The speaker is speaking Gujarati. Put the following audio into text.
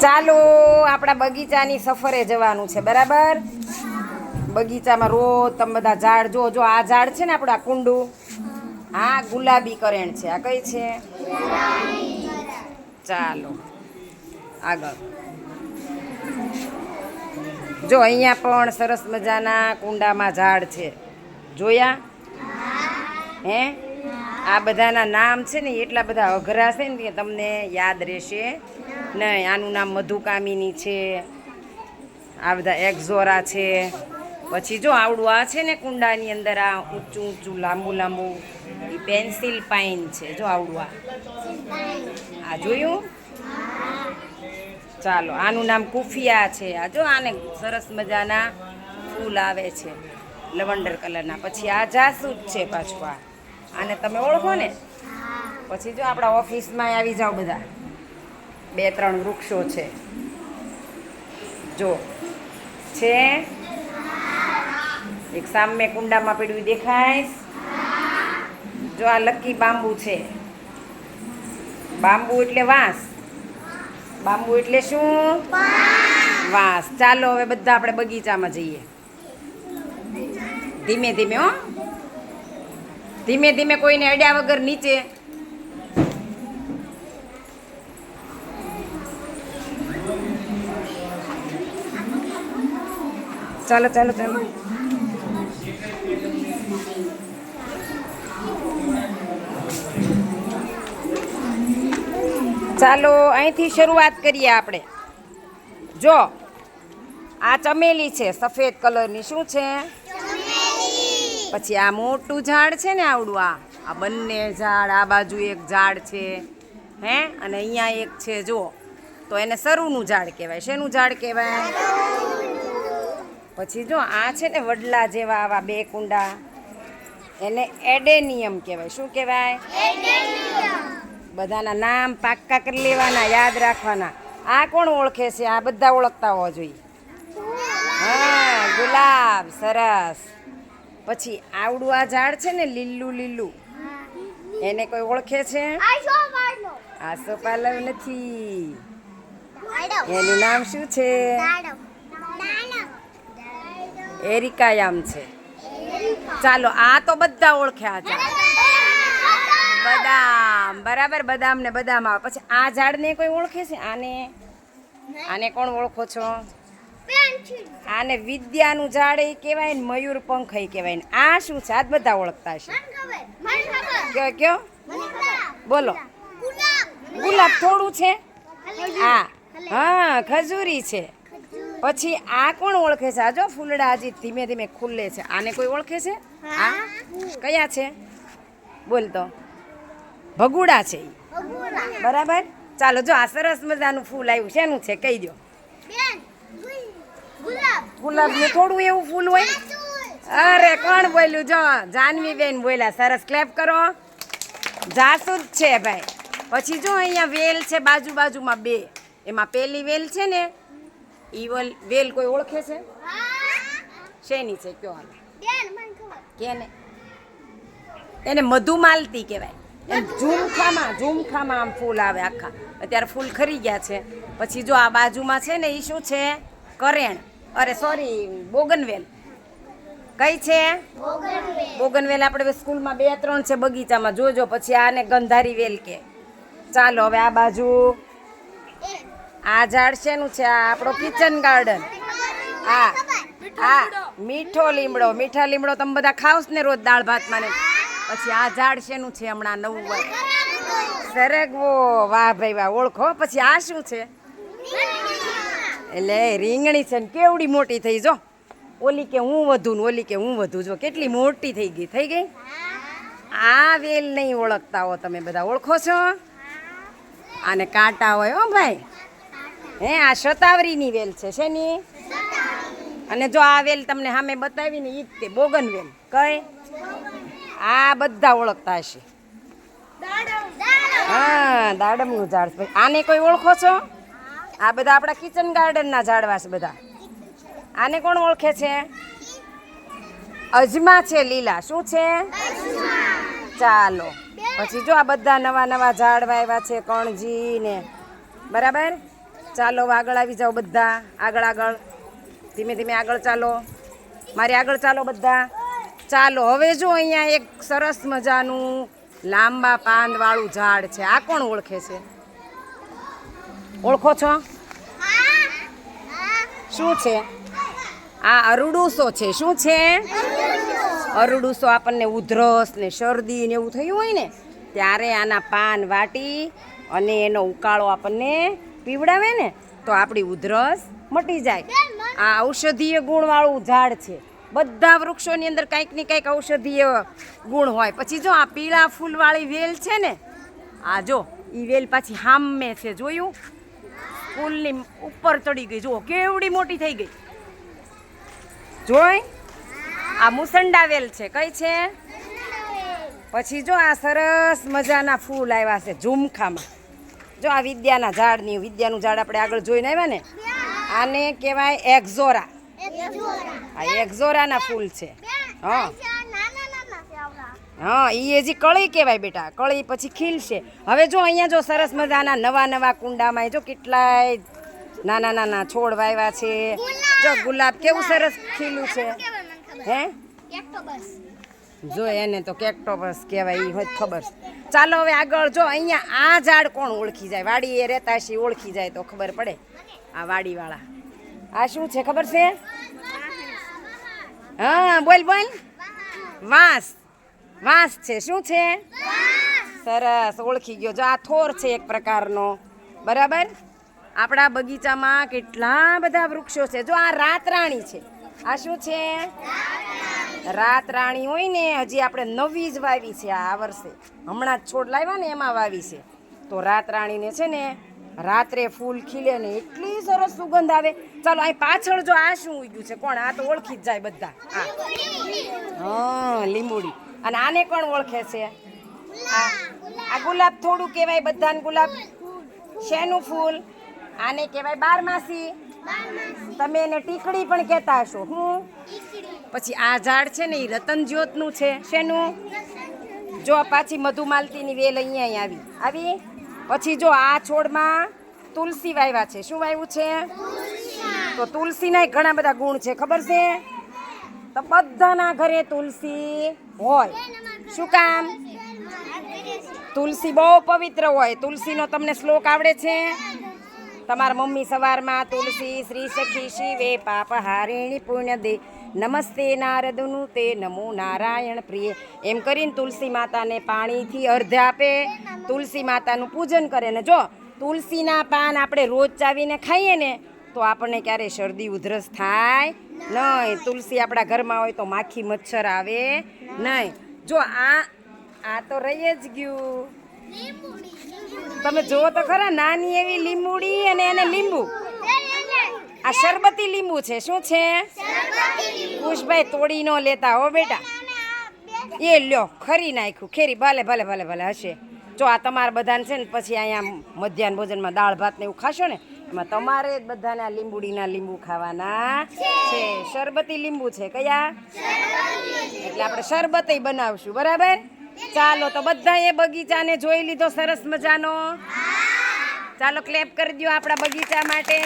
ચાલો આપણા બગીચાની સફરે જવાનું છે, બરાબર? બગીચામાં રોજ તમે બધા ઝાડ જો જો, આ ઝાડ છે ને આપણું, આ કુંડું? આ ગુલાબી કરેણ છે, આ કઈ છે? ચાલો, આગળ. જો, અહીંયા પણ સરસ મજાના કુંડામાં ઝાડ છે. જોયા? હે? આ બધાના નામ છે ને, એટલા બધા અઘરા છે ને, કે તમને યાદ રહેશે. નહીં આનું નામ મધુકામિની છે. આ બધા એક્ઝોરા છે. પછી જો આવડું આ છે ને કુંડાની અંદર આ ઊંચું ઊંચું લાંબુ લાંબુ એ પેન્સિલ પાઇન છે. જો આવડું આ. આ જોયું? ચાલો આનું નામ કુફિયા છે. આ જો આને સરસ મજાના ફૂલ આવે છે લવંડર કલરના. પછી આ જાસૂદ છે પાછું આ. આને તમે ઓળખો ને? પછી જો આપણા ઓફિસમાં આવી જાઓ બધા. બે, ત્રણ વૃક્ષો છે. જો. છે. એક સામે કુંડામાં પીડવી દેખાય. જો આ લકી બાંબુ છે. બાંબુ એટલે વાંસ. બાંબુ એટલે શું? વાંસ. ચાલો હવે બધા આપણે બગીચામાં જઈએ. ધીમે ધીમે હો. ધીમે ધીમે કોઈને અડ્યા વગર નીચે ચાલો ચાલો ચાલો. ચાલો અહીંથી શરૂઆત કરીએ આપણે. જો આ ચમેલી છે સફેદ કલરની. શું છે? પછી આ મોટું ઝાડ છે ને આવડું આ. આ બંને ઝાડ આ બાજુ એક ઝાડ છે હે? અને અહીંયા એક છે જો. તો એને સરુનું ઝાડ કહેવાય. શેનું ઝાડ કહેવાય? પછી જો આ છે ને વડલા જેવા આવા બે કુંડા. એને એડેનિયમ કહેવાય. શું કહેવાય? બધાના નામ પાક્કા કરી લેવાના યાદ રાખવાના. આ કોણ ઓળખે છે? આ બધા ઓળખતા હોવા જોઈએ. હા ગુલાબ સરસ. પછી આવડું આ ઝાડ છે ને લીલું લીલું. એને કોઈ ઓળખે છે? આ સોપાલવ નથી. એનું નામ શું છે? એરિકાયામ છે. ચાલો, આ તો બધા ઓળખ્યા છે બદામ, બરાબર, બદામ ને બદામ આવે. પછી આ ઝાડને કોઈ ઓળખે છે? આને? આને કોણ ઓળખો છો? આને વિદ્યાનું ઝાડ એ કહેવાય ને મયુર પંખ એ કહેવાય ને. આ શું છે? આ બધા ઓળખતા છે કયો કયો? બોલો. ગુલાબ થોડું છે? હા. હા, ખજૂરી છે. પછી આ કોણ ઓળખે છે? આ જો ફૂલડા હજી ધીમે ધીમે ખુલ્લે છે. આને કોઈ ઓળખે છે? આ? કયા છે? બોલ તો. ભગુડા છે. બરાબર? ચાલો જો આ સરસ મજાનું ફૂલ આવ્યું શેનું છે કહી દો ગુલાબનું થોડું એવું ફૂલ હોય. અરે કોણ બોલ્યું? જો જાનવી બેન બોલ્યા. સરસ ક્લેપ કરો. જાસૂદ છે ભાઈ. પછી જો અહીંયા વેલ છે બાજુ બાજુમાં બે. એમાં પેલી વેલ છે ને ઈ વેલ વેલ કોઈ ઓળખે છે? શેની છે કયો હાલો. કેને? એને મધુમાલતી કહેવાય. એમ ઝુમખામાં ઝુમખામાં આમ ફૂલ આવે આખા. અત્યારે ફૂલ ખરી ગયા છે. પછી જો આ બાજુમાં છે ને એ શું છે? કરેણ. અરે સોરી બોગનવેલ. કઈ છે? બોગનવેલ. આપણે સ્કૂલમાં બે ત્રણ છે બગીચામાં. જોજો પછી આને ગંધારી વેલ કે. ચાલો હવે આ બાજુ. આ ઝાડ શેનું છે, આ આપણો કિચન ગાર્ડન હા આ મીઠો લીમડો, મીઠા લીમડો તમે બધા ખાવ ને રોજ દાળ ભાતમાં ને? પછી આ ઝાડ શેનું છે હમણાં નવું હોય. સરગવો. વાહ ભાઈ વાહ, ઓળખો? પછી આ શું છે? એટલે રીંગણી છે ને કેવડી મોટી થઈ જો. ઓલી કે હું વધુ ને ઓલી કે હું વધુ જો. કેટલી મોટી થઈ ગઈ થઈ ગઈ? આ વેલ નહીં ઓળખતા હો તમે બધા. ઓળખો છો? આને કાંટા હોય હો ભાઈ. હે આ શતાવરીની વેલ છે શેની? અને જો આ વેલ તમને સામે બતાવીને ઈ જ તે બોગન વેલ. કઈ? આ બધા ઓળખતા હશે. હા દાડમનું ઝાડ છે. આને કોઈ ઓળખો છો? આ બધા આપણા કિચન ગાર્ડનના ઝાડવા છે બધા. આને કોણ ઓળખે છે? અજમા છે લીલા. શું છે? ચાલો. પછી જો આ બધા નવા નવા ઝાડવા આવ્યા છે કણજી ને. બરાબર? ચાલો આગળ આવી જાઓ બધા. આગળ આગળ. ધીમે ધીમે આગળ ચાલો. મારી આગળ ચાલો બધા. ચાલો, હવે જો અહીંયા એક સરસ મજાનું લાંબા પાંદવાળું ઝાડ છે. આ કોણ ઓળખે છે? ઓળખો છો? શું છે? આ અરડુસો છે. શું છે? અરડુસો આપણને ઉધરસ ને શરદી ને એવું થયું હોય ને, ત્યારે આના પાન વાટી અને એનો ઉકાળો આપણને પીવડાવે ને, તો આપણી ઉધરસ મટી જાય. આ ઔષધીય ગુણવાળું ઝાડ છે. બધા વૃક્ષોની અંદર કંઈક ને કંઈક ઔષધીય ગુણ હોય. પછી જો આ પીળા ફૂલવાળી વેલ છે ને, આ જો એ વેલ પાછી હામે છે, જોયું? ફૂલની ઉપર ચડી ગઈ. જુઓ, કેવડી મોટી થઈ ગઈ. જોઈ? આ મુસંડા વેલ છે. કઈ છે? પછી જો આ સરસ મજાના ફૂલ આવ્યા છે ઝુમખામાં. જો આ વિદ્યાના ઝાડની વિદ્યાનું ઝાડ આપણે આગળ જોઈને આવ્યા ને આને કહેવાય એક્ઝોરા. આ એક્ઝોરાના ફૂલ છે. હા. હા એ હજી કળી કહેવાય બેટા. કળી પછી ખીલશે હવે જો અહીંયા જો સરસ મજાના નવા નવા કુંડામાં જો કેટલાય નાના નાના છોડ વાવ્યા છે. જો ગુલાબ કેવું સરસ ખીલું છે. હે? જો એને તો કેક્ટોપસ કહેવાય એ હોય ખબર છે. ચાલો હવે આગળ જો, અહીંયા આ ઝાડ કોણ ઓળખી જાય? વાડી એ રહેતા હશે ઓળખી જાય તો ખબર પડે. આ વાડીવાળા. આ શું છે, ખબર છે? હા, બોલ બોલ. વાંસ. વાંસ છે, શું છે? સરસ, ઓળખી ગયો. જો, આ થોર છે એક પ્રકારનો. બરાબર? આપણા બગીચામાં કેટલા બધા વૃક્ષો છે. જો, આ રાતરાણી છે. આ શું છે? રાતરાણી હોય ને હજી આપણે નવી જ વાવી છે આ વર્ષે. હમણાં જ છોડ લાવ્યા ને એમાં વાવી છે. તો રાતરાણીને છે ને રાત્રે ફૂલ ખીલે ને એટલી સરસ સુગંધ આવે. ચાલો અહીં પાછળ જો આ શું ઉગ્યું છે કોણ? આ તો ઓળખી જ જાય બધા. હા લીંબુડી. અને આને કોણ ઓળખે છે? આ. આ ગુલાબ થોડું કહેવાય બધાને ગુલાબ. શેનું ફૂલ? આને કહેવાય બારમાસી. તમે એને ટીકડી પણ કહેતા હશો. હું? પછી આ ઝાડ છે ને એ રતન જ્યોતનું છે. શેનું? જો પાછી મધુમાલતીની વેલ અહીંયા આવી. આવી? પછી જો આ છોડમાં તુલસી વાવ્યા છે. શું વાવ્યું છે? તો તુલસીના ઘણા બધા ગુણ છે. ખબર છે? તો બધાના ઘરે તુલસી હોય. શું કામ? તુલસી બહુ પવિત્ર હોય. તુલસીનો તમને શ્લોક આવડે છે? તમારા મમ્મી સવારમાં તુલસી શ્રી સખી શિવે પાપ હારિણી પુણ્ય દે નમસ્તે નારદનું તે નમો નારાયણ પ્રિય. એમ કરીને તુલસી માતાને પાણીથી અર્ધ આપે, તુલસી માતાનું પૂજન કરે ને જો, તુલસીના પાન આપણે રોજ ચાવીને ખાઈએ ને, તો આપણને ક્યારે શરદી ઉધરસ થાય નહીં. તુલસી આપણા ઘરમાં હોય તો માખી મચ્છર આવે નહીં. જો આ આ તો રહી જ ગયું. તમે જુઓ તો ખરા, નાની એવી લીંબુડી અને એને લીંબુ. આ શરબતી લીંબુ છે. શું છે? કુશભાઈ તોડી ન લેતા હો બેટા. એ લ્યો, ખરી નાખ્યું. ખેરી ભલે ભલે ભલે ભલે હશે. જો આ તમારા બધાને છે ને, પછી અહીંયા મધ્યાહન ભોજનમાં દાળ, ભાત ને એવું ખાશો ને, એમાં તમારે જ બધાને આ લીંબુડીના લીંબુ ખાવાના છે. શરબતી લીંબુ છે કયા? એટલે આપણે શરબતે બનાવશું, બરાબર? ચાલો, તો બધાએ બગીચાને જોઈ લીધો સરસ મજાનો. ચાલો ક્લેપ કરી દો આપણા બગીચા માટે.